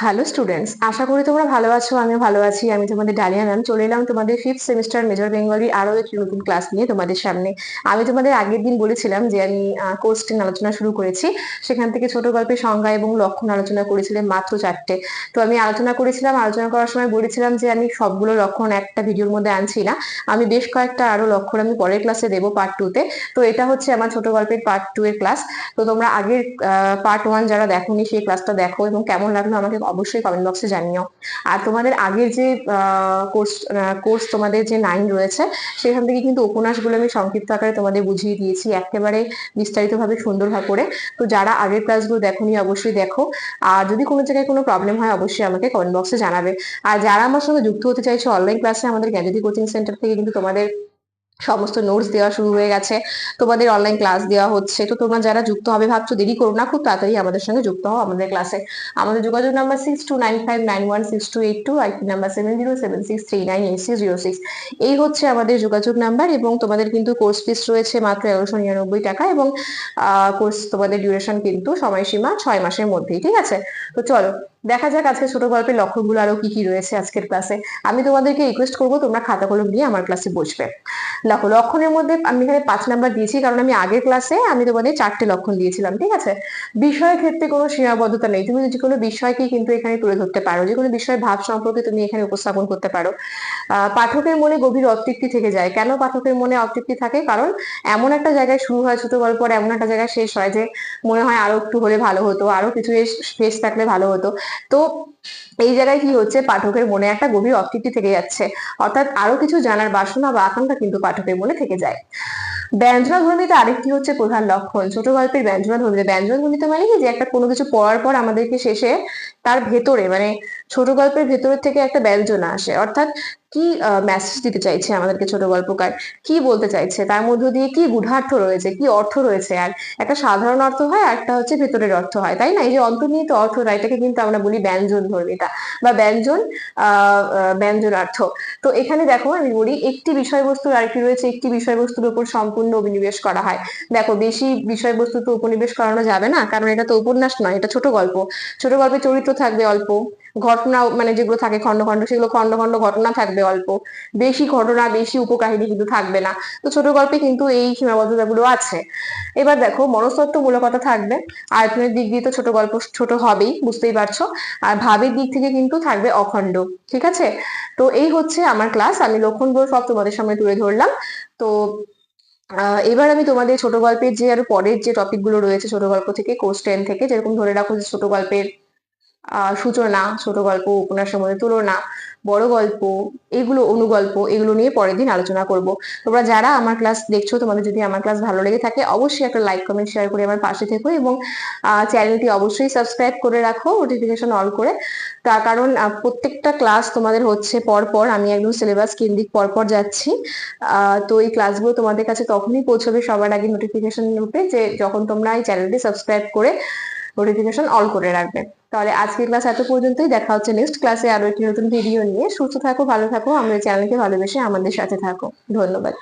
Hello students আশা করি তোমরা ভালো আছো, আমিও ভালো আছি, আমি তোমাদের ডালিয়া ম্যাম চলে এলাম তোমাদের ফিফথ সেমিস্টার মেজর বেঙ্গলি আরও একটি নতুন ক্লাস নিয়ে তোমাদের সামনে। আমি তোমাদের আগের দিন বলেছিলাম যে আমি কোর্স টেন আলোচনা শুরু করেছি। সেখান থেকে ছোট গল্পের সংজ্ঞা এবং লক্ষণ আলোচনা করেছিলাম মাত্র চারটে। তো আমি আলোচনা করেছিলাম, আলোচনা করার সময় বলেছিলাম যে আমি সবগুলো লক্ষণ একটা ভিডিওর মধ্যে আনছি না। আমি বেশ কয়েকটা আরও লক্ষণ আমি পরের ক্লাসে দেবো পার্ট টুতে তো। এটা হচ্ছে আমার ছোট গল্পের পার্ট টু এর ক্লাস তো তোমরা আগের পার্ট ওয়ান যারা দেখোনি, সেই ক্লাসটা দেখো এবং কেমন লাগল আমাকে অবশ্যই কমেন্ট বক্সে জানিও। আর তোমাদের আগের যে কোর্স কোর্স তোমাদের যে নাইন রয়েছে, সেখান থেকে কিন্তু উপন্যাসগুলো আমি সংক্ষিপ্ত আকারে তোমাদের বুঝিয়ে দিয়েছি, একেবারে বিস্তারিতভাবে সুন্দরভাবে করে। তো যারা আগের ক্লাসগুলো দেখোনি, অবশ্যই দেখো। আর যদি কোনো জায়গায় কোনো প্রবলেম হয়, অবশ্যই আমাকে কমেন্ট বক্সে জানাবে। আর যারা আমার সঙ্গে যুক্ত হতে চাইছো অনলাইন ক্লাসে আমাদের গ্যাজেটি কোচিং সেন্টার থেকে কিন্তু তোমাদের সমস্ত নোটস দেওয়া শুরু হয়ে গেছে। তোমাদের অনলাইন ক্লাস দেওয়া হচ্ছে। তো তোমরা যারা যুক্ত হবে, ভাবছ দেরি করো না, খুব তাড়াতাড়ি আমাদের সঙ্গে যুক্ত হও আমাদের ক্লাসে আমাদের যোগাযোগ number six two nine five nine one six two eight two IP number seven zero seven six three nine eight six zero six এই হচ্ছে আমাদের যোগাযোগ নাম্বার এবং তোমাদের কিন্তু কোর্স ফিস রয়েছে মাত্র এগারোশো নিরানব্বই টাকা এবং কোর্স তোমাদের ডিউরেশন কিন্তু সময়সীমা ছয় মাসের মধ্যেই, ঠিক আছে? তো চলো, দেখা যাক আজকে ছোট গল্পের লক্ষ্যগুলো আরও কি কি রয়েছে আজকের ক্লাসে আমি তোমাদেরকে রিকোয়েস্ট করব তোমরা খাতা কলম নিয়ে আমার ক্লাসে বসবে। দেখো, লক্ষণের মধ্যে আমি এখানে পাঁচ নাম্বার দিয়েছি, কারণ আমি আগের ক্লাসে আমি তোমাদের চারটে লক্ষণ দিয়েছিলাম, ঠিক আছে? বিষয়ের ক্ষেত্রে কোনো সীমাবদ্ধতা নেই, তুমি যে কোনো বিষয়কেই কিন্তু এখানে তুলে ধরতে পারো, যে কোনো বিষয়ের ভাব সম্পর্কে তুমি এখানে উপস্থাপন করতে পারো। পাঠকের মনে গভীর অতৃপ্তি থেকে যায়, কেন পাঠকের মনে অতৃপ্তি থাকে? কারণ এমন একটা জায়গায় শুরু হয় ছোট গল্প এমন একটা জায়গায় শেষ হয় যে মনে হয় আরও একটু হলে ভালো হতো, আরও কিছু শেষ থাকলে ভালো হতো। তো এই জায়গায় কি হচ্ছে? পাঠকের মনে একটা গভীর অতৃপ্তি থেকে যাচ্ছে। অর্থাৎ আরও কিছু জানার বাসনা বা আকাঙ্ক্ষা কিন্তু পাঠকের মনে থেকে যায়। ব্যঞ্জনা ধ্বনিতে আরেকটি হচ্ছে প্রধান লক্ষণ। ছোট গল্পের ব্যঞ্জনা ধ্বনিতে, ব্যঞ্জন ধ্বনিতে মানে কি? যে একটা কোনো কিছু পড়ার পর আমাদেরকে শেষে তার ভেতরে মানে ছোট গল্পের ভেতরের থেকে একটা ব্যঞ্জনা আসে। অর্থাৎ কি মেসেজ দিতে চাইছে আমাদেরকে ছোট গল্পকার? কি বলতে চাইছে? তার মধ্য দিয়ে কি গুঢ়ার্থ রয়েছে? কি অর্থ রয়েছে? আর একটা সাধারণ অর্থ হয় একটা হচ্ছে ভেতরের অর্থ হয়, তাই না? এই যে অন্তর্নিহিত অর্থটা এটাকে কিন্তু আমরা বলি ব্যঞ্জন ধর্মিতা বা ব্যঞ্জন ব্যঞ্জনার্থ। তো এখানে দেখো, আমি বলি একটি বিষয়বস্তুর আরেকটি রয়েছে, একটি বিষয়বস্তুর উপর সম্পূর্ণ অভিনিবেশ করা হয়। দেখো, বেশি বিষয়বস্তু তো উপনিবেশ করানো যাবে না, কারণ এটা তো উপন্যাস নয়, এটা ছোট গল্প। ছোট গল্পে চরিত্র থাকবে অল্প। ঘটনা মানে যেগুলো থাকে খন্ড খন্ড সেগুলো খন্ড খন্ড ঘটনা থাকবে অল্প। বেশি ঘটনা, বেশি উপকাহিনী কিন্তু থাকবে না। তো ছোট গল্পে কিন্তু এই সীমাবদ্ধতাগুলো আছে। এবার দেখো মনস্তত্ব মূলকতা থাকবে। আয়তনের দিক দিয়ে তো ছোট গল্প ছোট হবেই, বুঝতেই পারছ। আর ভাবের দিক থেকে কিন্তু থাকবে অখণ্ড, ঠিক আছে? তো এই হচ্ছে আমার ক্লাস আমি লক্ষণ লক্ষণগুলো সব তোমাদের সামনে তুলে ধরলাম। তো এবার আমি তোমাদের ছোট গল্পের যে আর পরের যে টপিকগুলো রয়েছে ছোট গল্প থেকে কোর্স টেন থেকে, যেরকম ধরে রাখো যে ছোট গল্পের সূচনা, ছোট গল্প, উপন্যাসের মধ্যে তুলনা, বড় গল্প, এগুলো অনুগল্প, এগুলো নিয়ে পরের দিন আলোচনা করব। তোমরা যারা আমার ক্লাস দেখছ, তোমাদের যদি আমার ক্লাস ভালো লেগে থাকে, অবশ্যই একটা লাইক কমেন্ট শেয়ার করে আমার পাশে থেকো এবং চ্যানেলটি অবশ্যই সাবস্ক্রাইব করে রাখো নোটিফিকেশন অল করে। তার কারণ প্রত্যেকটা ক্লাস তোমাদের হচ্ছে পর পর আমি একদম সিলেবাস কেন্দ্রিক পর পর যাচ্ছি তো এই ক্লাসগুলো তোমাদের কাছে তখনই পৌঁছবে সবার আগে নোটিফিকেশন রূপে যে, যখন তোমরা এই চ্যানেলটি সাবস্ক্রাইব করে নোটিফিকেশন অল করে রাখবে। তাহলে আজকের ক্লাস এত পর্যন্তই। দেখা হচ্ছে নেক্সট ক্লাসে আরও একটি নতুন ভিডিও নিয়ে। সুস্থ থাকো, ভালো থাকো। আমাদের চ্যানেলকে ভালোবেসে আমাদের সাথে থাকো। ধন্যবাদ।